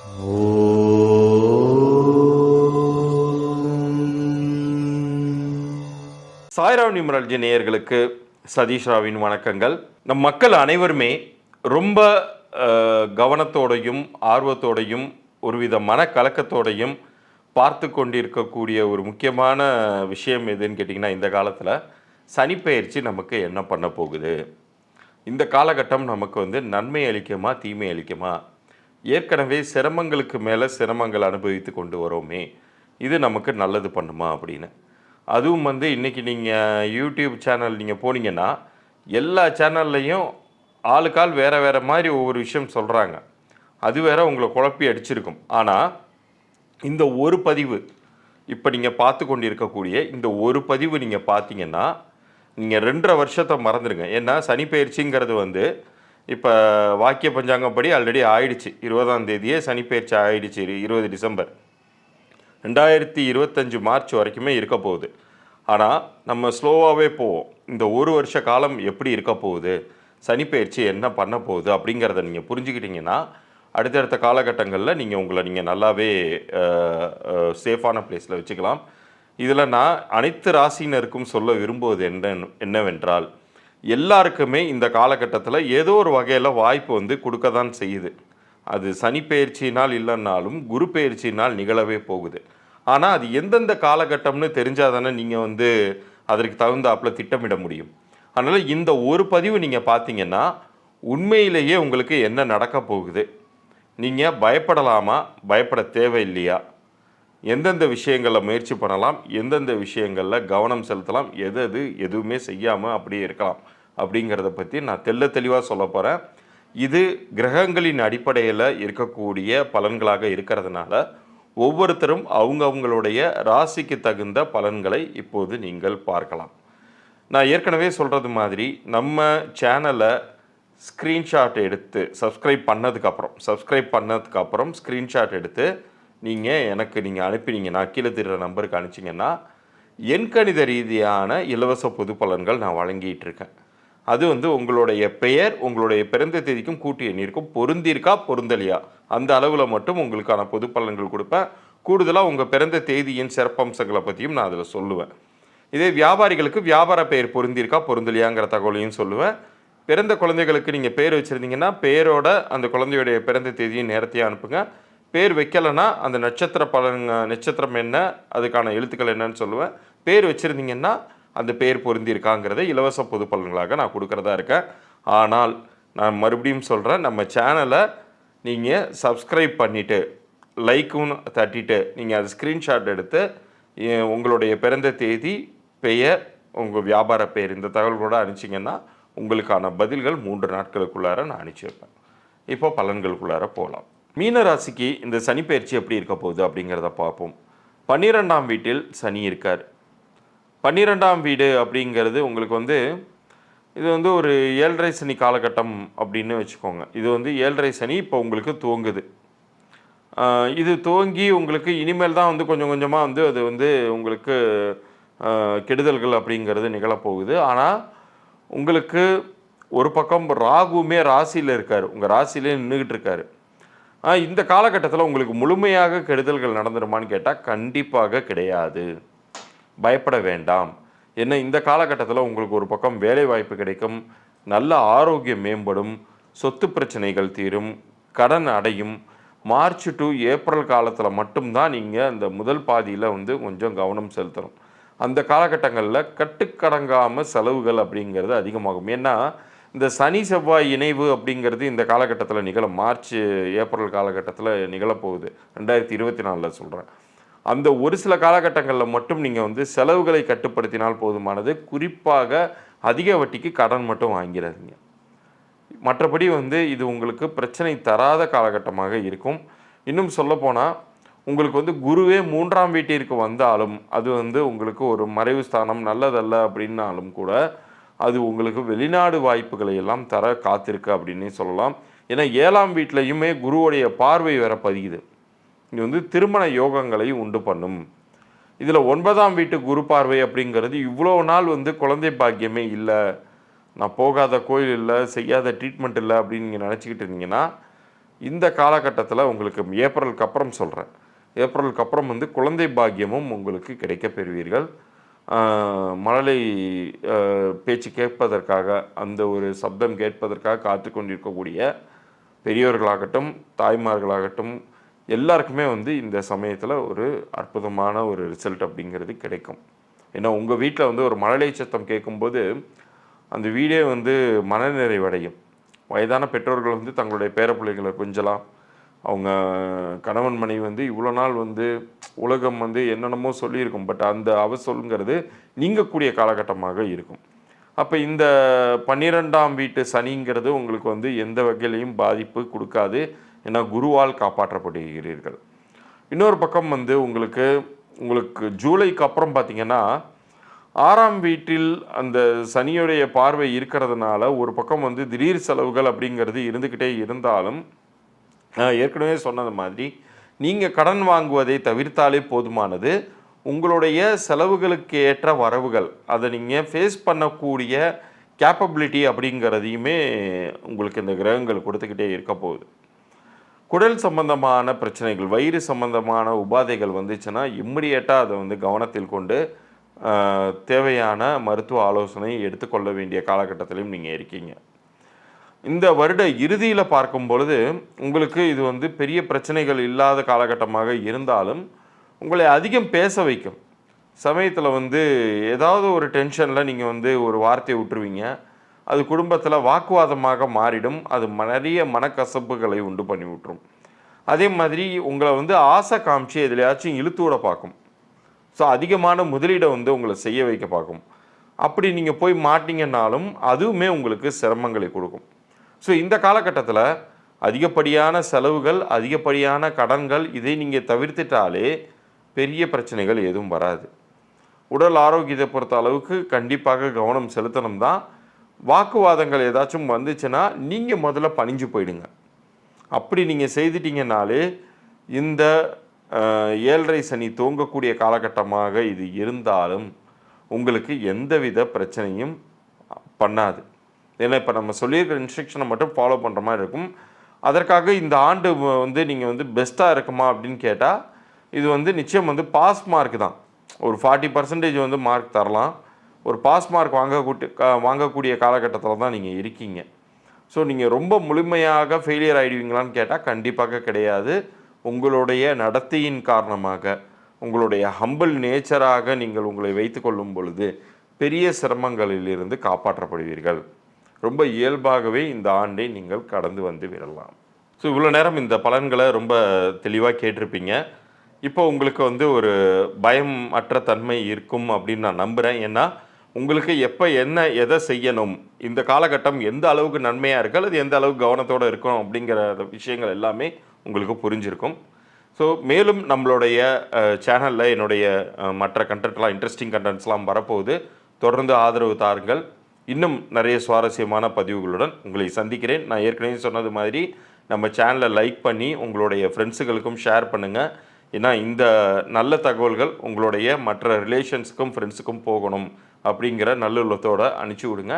சாய்ராவ் நிமரல்ஜி நேயர்களுக்கு சதீஷ் ராவின் வணக்கங்கள். நம் மக்கள் அனைவருமே ரொம்ப கவனத்தோடையும் ஆர்வத்தோடையும் ஒருவித மனக்கலக்கத்தோடையும் பார்த்து கொண்டிருக்கக்கூடிய ஒரு முக்கியமான விஷயம் எதுன்னு கேட்டிங்கன்னா இந்த காலத்தில் சனிப்பெயர்ச்சி நமக்கு என்ன பண்ண போகுது? இந்த காலகட்டம் நமக்கு வந்து நன்மை அளிக்குமா தீமை அளிக்குமா? ஏற்கனவே சிரமங்களுக்கு மேலே சிரமங்கள் அனுபவித்து கொண்டு வரோமே. இது நமக்கு நல்லது பண்ணுமா அப்படின்னு. அதுவும் வந்து இன்றைக்கி நீங்கள் யூடியூப் சேனல் நீங்கள் போனீங்கன்னா எல்லா சேனல்லையும் ஆளுக்கால் வேறு வேறு மாதிரி ஒவ்வொரு விஷயம் சொல்கிறாங்க அது வேற உங்களை குழப்பி அடிச்சிருக்கும். ஆனால் இந்த ஒரு பதிவு இப்போ நீங்கள் பார்த்து கொண்டிருக்கக்கூடிய இந்த ஒரு பதிவு நீங்கள் பார்த்தீங்கன்னா நீங்கள் ரெண்டரை வருஷத்தை மறந்துடுங்க ஏன்னா சனி பயிற்சிங்கிறது வந்து இப்போ வாக்கிய பஞ்சாங்கப்படி ஆல்ரெடி ஆயிடுச்சு. இருபதாம் தேதியே சனிப்பெயர்ச்சி ஆயிடுச்சு. இருபது டிசம்பர். ரெண்டாயிரத்தி இருபத்தஞ்சு மார்ச் வரைக்குமே இருக்க போகுது. ஆனால் நம்ம ஸ்லோவாகவே போவோம். இந்த ஒரு வருஷ காலம் எப்படி இருக்க போகுது? சனிப்பெயர்ச்சி என்ன பண்ண போகுது? அப்படிங்கிறத நீங்கள் புரிஞ்சுக்கிட்டிங்கன்னா அடுத்தடுத்த காலகட்டங்களில் நீங்கள் உங்களை நீங்கள் நல்லாவே சேஃபான பிளேஸில் வச்சுக்கலாம். இதில் நான் அனைத்து ராசினருக்கும் சொல்ல விரும்புவது என்ன என்னவென்றால் எல்லாருக்குமே இந்த காலகட்டத்தில் ஏதோ ஒரு வகையில் வாய்ப்பு வந்து கொடுக்க தான் செய்யுது. அது சனி பயிற்சினால் இல்லைன்னாலும் குரு பயிற்சினால் நிகழவே போகுது. ஆனால் அது எந்தெந்த காலகட்டம்னு தெரிஞ்சால் தானே நீங்கள் வந்து அதற்கு தகுந்தாப்புல திட்டமிட முடியும். அதனால் இந்த ஒரு பதிவு நீங்கள் பார்த்தீங்கன்னா உண்மையிலேயே உங்களுக்கு என்ன நடக்க போகுது? நீங்கள் பயப்படலாமா? பயப்பட தேவையில்லையா? எந்தெந்த விஷயங்களில் முயற்சி பண்ணலாம் எந்தெந்த விஷயங்களில் கவனம் செலுத்தலாம் எது எது எதுவுமே செய்யாமல் அப்படியே இருக்கலாம் அப்படிங்கிறத பற்றி நான் தெள்ள தெளிவாக சொல்ல போகிறேன் இது கிரகங்களின் அடிப்படையில் இருக்கக்கூடிய பலன்களாக இருக்கிறதுனால ஒவ்வொருத்தரும் அவங்க அவங்களுடைய ராசிக்கு தகுந்த பலன்களை இப்போது நீங்கள் பார்க்கலாம். நான் ஏற்கனவே சொல்கிறது மாதிரி நம்ம சேனலை ஸ்க்ரீன்ஷாட் எடுத்து சப்ஸ்கிரைப் பண்ணதுக்கப்புறம் சப்ஸ்கிரைப் பண்ணதுக்கப்புறம் ஸ்க்ரீன்ஷாட் எடுத்து நீங்கள் எனக்கு நீங்கள் அனுப்பினீங்கன்னா கீழே திருற நம்பருக்கு அனுப்பிச்சிங்கன்னா எண்கணித ரீதியான இலவச பொது பலன்கள் நான் வழங்கிட்டு இருக்கேன். அது வந்து உங்களுடைய பெயர் உங்களுடைய பிறந்த தேதிக்கும் கூட்டு எண்ணிற்கும் பொருந்திருக்கா பொருந்தலையா? அந்த அளவில் மட்டும் உங்களுக்கான பொது பலன்கள் கொடுப்பேன். கூடுதலாக உங்கள் பிறந்த தேதியின் சிறப்பம்சங்களை பற்றியும் நான் அதில் சொல்லுவேன். இதே வியாபாரிகளுக்கு வியாபார பெயர் பொருந்திருக்கா பொருந்தலையாங்கிற தகவலையும் சொல்லுவேன். பிறந்த குழந்தைகளுக்கு நீங்கள் பேர் வச்சுருந்தீங்கன்னா பேரோட அந்த குழந்தையுடைய பிறந்த தேதியும் நேரத்தையும் அனுப்புங்க. பேர் வைக்கலைன்னா அந்த நட்சத்திர பலன் நட்சத்திரம் என்ன அதுக்கான எழுத்துக்கள் என்னன்னு சொல்லுவேன். பேர் வச்சுருந்தீங்கன்னா அந்த பேர் பொருந்திருக்காங்கிறத இலவச பொது பலன்களாக நான் கொடுக்குறதா இருக்கேன். ஆனால் நான் மறுபடியும் சொல்கிறேன் நம்ம சேனலை நீங்கள் சப்ஸ்கிரைப் பண்ணிவிட்டு லைக்கும் தட்டிட்டு நீங்கள் அது ஸ்க்ரீன்ஷாட் எடுத்து உங்களுடைய பிறந்த தேதி பெயர் உங்கள் வியாபார பெயர் இந்த தகவல்களோட அனுப்பிச்சிங்கன்னா உங்களுக்கான பதில்கள் மூன்று நாட்களுக்குள்ளார நான் அனுப்பிச்சி வைப்பேன். இப்போ பலன்களுக்குள்ளார போகலாம். மீன ராசிக்கு இந்த சனி பயிற்சி எப்படி இருக்க போகுது அப்படிங்கிறத பார்ப்போம். பன்னிரெண்டாம் வீட்டில் சனி இருக்கார். பன்னிரெண்டாம் வீடு அப்படிங்கிறது உங்களுக்கு வந்து இது வந்து ஒரு ஏழரை சனி காலகட்டம் அப்படின்னு வச்சுக்கோங்க. இது வந்து ஏழரை சனி இப்போ உங்களுக்கு துவங்குது. இது துவங்கி உங்களுக்கு இனிமேல் தான் வந்து கொஞ்சம் கொஞ்சமாக வந்து அது வந்து உங்களுக்கு கெடுதல்கள் அப்படிங்கிறது நிகழப்போகுது. ஆனால் உங்களுக்கு ஒரு பக்கம் ராகுமே ராசியில் இருக்கார். உங்கள் ராசியிலே நின்றுக்கிட்டு இருக்காரு. இந்த காலகட்டத்தில் உங்களுக்கு முழுமையாக கெடுதல்கள் நடந்துருமான்னு கேட்டால் கண்டிப்பாக கிடையாது. பயப்பட வேண்டாம். ஏன்னா இந்த காலகட்டத்தில் உங்களுக்கு ஒரு பக்கம் வேலை வாய்ப்பு கிடைக்கும் நல்ல ஆரோக்கியம் மேம்படும் சொத்து பிரச்சனைகள் தீரும் கடன் அடையும். மார்ச் டு ஏப்ரல் காலத்தில் மட்டும்தான் நீங்கள் அந்த முதல் பாதியில் வந்து கொஞ்சம் கவனம் செலுத்தணும். அந்த காலகட்டங்களில் கட்டுக்கடங்காமல் செலவுகள் அப்படிங்கிறது அதிகமாகும். ஏன்னா இந்த சனி செவ்வாய் இணைவு அப்படிங்கிறது இந்த காலகட்டத்தில் நிகழும். மார்ச் ஏப்ரல் காலகட்டத்தில் நிகழப்போகுது. ரெண்டாயிரத்தி இருபத்தி நாலில் சொல்கிறேன் அந்த ஒரு சில காலகட்டங்களில் மட்டும் நீங்கள் வந்து செலவுகளை கட்டுப்படுத்தினால் போதுமானது. குறிப்பாக அதிக வட்டிக்கு கடன் மட்டும் வாங்கிறாதீங்க மற்றபடி வந்து இது உங்களுக்கு பிரச்சனை தராத காலகட்டமாக இருக்கும். இன்னும் சொல்லப்போனால் உங்களுக்கு வந்து குருவே மூன்றாம் வீட்டிற்கு வந்தாலும் அது வந்து உங்களுக்கு ஒரு மறைவு ஸ்தானம் நல்லதல்ல அப்படின்னாலும் கூட அது உங்களுக்கு வெளிநாடு வாய்ப்புகளை எல்லாம் தர காத்திருக்கு அப்படின்னு சொல்லலாம். ஏன்னா ஏழாம் வீட்டிலையுமே குருவுடைய பார்வை வர பதியுது. இது வந்து திருமண யோகங்களை உண்டு பண்ணும். இதில் ஒன்பதாம் வீட்டு குரு பார்வை அப்படிங்கிறது இவ்வளோ நாள் வந்து குழந்தை பாக்கியமே இல்லை. நான் போகாத கோயில் இல்லை செய்யாத ட்ரீட்மெண்ட் இல்லை அப்படின்னு நீங்கள் நினச்சிக்கிட்டு இருந்தீங்கன்னா இந்த காலகட்டத்தில் உங்களுக்கு ஏப்ரலுக்கு அப்புறம் சொல்கிறேன் ஏப்ரலுக்கு அப்புறம் வந்து குழந்தை பாக்கியமும் உங்களுக்கு கிடைக்க பெறுவீர்கள். மழலை பேச்சு கேட்பதற்காக அந்த ஒரு சப்தம் கேட்பதற்காக காத்து கொண்டிருக்கக்கூடிய பெரியோர்களாகட்டும் தாய்மார்களாகட்டும் எல்லாருக்குமே வந்து இந்த சமயத்தில் ஒரு அற்புதமான ஒரு ரிசல்ட் அப்படிங்கிறது கிடைக்கும். ஏன்னா உங்கள் வீட்டில் வந்து ஒரு மழலை சத்தம் கேட்கும்போது அந்த வீடே வந்து மனநிறைவடையும். வயதான பெற்றோர்கள் வந்து தங்களுடைய பேரப்பிள்ளைகளை கொஞ்சலாம் அவங்க கணவன் மனைவி வந்து இவ்வளோ நாள் வந்து உலகம் வந்து என்னென்னமோ சொல்லியிருக்கும். பட் அந்த அவசொல்ங்கிறது நீங்கக்கூடிய காலகட்டமாக இருக்கும். அப்போ இந்த பன்னிரெண்டாம் வீட்டு சனிங்கிறது உங்களுக்கு வந்து எந்த வகையிலையும் பாதிப்பு கொடுக்காது ஏன்னா குருவால் காப்பாற்றப்படுகிறீர்கள். இன்னொரு பக்கம் வந்து உங்களுக்கு உங்களுக்கு ஜூலைக்கு அப்புறம் பார்த்தீங்கன்னா ஆறாம் வீட்டில் அந்த சனியுடைய பார்வை இருக்கிறதுனால ஒரு பக்கம் வந்து திடீர் செலவுகள் அப்படிங்கிறது இருந்துக்கிட்டே இருந்தாலும் நான் ஏற்கனவே சொன்னது மாதிரி நீங்கள் கடன் வாங்குவதை தவிர்த்தாலே போதுமானது. உங்களுடைய செலவுகளுக்கு ஏற்ற வரவுகள் அதை நீங்கள் ஃபேஸ் பண்ணக்கூடிய கேப்பபிலிட்டி அப்படிங்கிறதையுமே உங்களுக்கு இந்த கிரகங்கள் கொடுத்துக்கிட்டே இருக்க போகுது. குடல் சம்பந்தமான பிரச்சனைகள் வயிறு சம்பந்தமான உபாதைகள் வந்துச்சுன்னா இம்மிடியேட்டாக அதை வந்து கவனத்தில் கொண்டு தேவையான மருத்துவ ஆலோசனை எடுத்துக்கொள்ள வேண்டிய காலகட்டத்திலையும் நீங்கள் இருக்கீங்க. இந்த வருட இறுதியில் பார்க்கும் பொழுது உங்களுக்கு இது வந்து பெரிய பிரச்சனைகள் இல்லாத காலகட்டமாக இருந்தாலும் உங்களை அதிகம் பேச வைக்கும். சமயத்தில் வந்து ஏதாவது ஒரு டென்ஷனில் நீங்கள் வந்து ஒரு வார்த்தையை விட்டுருவீங்க. அது குடும்பத்தில் வாக்குவாதமாக மாறிடும். அது நிறைய மனக்கசப்புகளை உண்டு பண்ணி விட்டுரும். அதே மாதிரி உங்களை வந்து ஆசை காமிச்சு எதுலையாச்சும் இழுத்து விட பார்க்கும். ஸோ அதிகமான முதலீடை வந்து உங்களை செய்ய வைக்க பார்க்கும். அப்படி நீங்கள் போய் மாட்டிங்கன்னாலும் அதுவுமே உங்களுக்கு சிரமங்களை கொடுக்கும். ஸோ இந்த காலகட்டத்தில் அதிகப்படியான செலவுகள் அதிகப்படியான கடன்கள் இதை நீங்கள் தவிர்த்துட்டாலே பெரிய பிரச்சனைகள் எதுவும் வராது. உடல் ஆரோக்கியத்தை பொறுத்த அளவுக்கு கண்டிப்பாக கவனம் செலுத்தணும் தான். வாக்குவாதங்கள் ஏதாச்சும் வந்துச்சுன்னா நீங்கள் முதல்ல பணிஞ்சு போயிடுங்க. அப்படி நீங்கள் செய்துட்டீங்கனாலே இந்த ஏழரை சனி தூங்கக்கூடிய காலகட்டமாக இது இருந்தாலும் உங்களுக்கு எந்தவித பிரச்சனையும் பண்ணாது. ஏன்னா இப்போ நம்ம சொல்லியிருக்கிற இன்ஸ்ட்ரக்ஷனை மட்டும் ஃபாலோ பண்ணுற மாதிரி இருக்கும். அதற்காக இந்த ஆண்டு வந்து நீங்கள் வந்து பெஸ்ட்டாக இருக்குமா அப்படின்னு கேட்டால் இது வந்து நிச்சயம் வந்து பாஸ் மார்க் தான். ஒரு ஃபார்ட்டி பர்சன்டேஜ் வந்து மார்க் தரலாம். ஒரு பாஸ் மார்க் வாங்கக்கூடிய வாங்கக்கூடிய காலகட்டத்தில் தான் நீங்கள் இருக்கீங்க. ஸோ நீங்கள் ரொம்ப முழுமையாக ஃபெயிலியர் ஆகிடுவீங்களான்னு கேட்டால் கண்டிப்பாக கிடையாது. உங்களுடைய நடத்தையின் காரணமாக உங்களுடைய ஹம்பிள் நேச்சராக நீங்கள் உங்களை வைத்துக்கொள்ளும் பொழுது பெரிய சிரமங்களிலிருந்து காப்பாற்றப்படுவீர்கள். ரொம்ப இயல்பாகவே இந்த ஆண்டை நீங்கள் கடந்து வந்து விடலாம். ஸோ இவ்வளோ நேரம் இந்த பலன்களை ரொம்ப தெளிவாக கேட்டிருப்பீங்க. இப்போ உங்களுக்கு வந்து ஒரு பயம் அற்ற தன்மை இருக்கும் அப்படின்னு நான் நம்புகிறேன் ஏன்னா உங்களுக்கு எப்போ என்ன எதை செய்யணும் இந்த காலகட்டம் எந்த அளவுக்கு நன்மையாக இருக்கு அல்லது எந்த அளவுக்கு கவனத்தோடு இருக்கணும் அப்படிங்கிற விஷயங்கள் எல்லாமே உங்களுக்கு புரிஞ்சிருக்கும். ஸோ மேலும் நம்மளுடைய சேனலில் என்னுடைய மற்ற கண்டென்ட்லாம் இன்ட்ரெஸ்டிங் கண்டென்ட்ஸ்லாம் வரப்போகுது. தொடர்ந்து ஆதரவு தாருங்கள். இன்னும் நிறைய சுவாரஸ்யமான பதிவுகளுடன் உங்களை சந்திக்கிறேன். நான் ஏற்கனவே சொன்னது மாதிரி நம்ம சேனலை லைக் பண்ணி உங்களுடைய ஃப்ரெண்ட்ஸுகளுக்கும் ஷேர் பண்ணுங்கள் ஏன்னா இந்த நல்ல தகவல்கள் உங்களுடைய மற்ற ரிலேஷன்ஸுக்கும் ஃப்ரெண்ட்ஸுக்கும் போகணும் அப்படிங்கிற நல்லுள்ளத்தோடு அனுப்பிச்சி விடுங்க.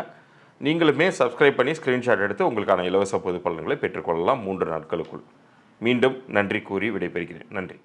நீங்களுமே சப்ஸ்கிரைப் பண்ணி ஸ்க்ரீன்ஷாட் எடுத்து உங்களுக்கான இலவச பொது பலன்களை பெற்றுக்கொள்ளலாம் மூன்று நாட்களுக்குள். மீண்டும் நன்றி கூறி விடைபெறுகிறேன். நன்றி.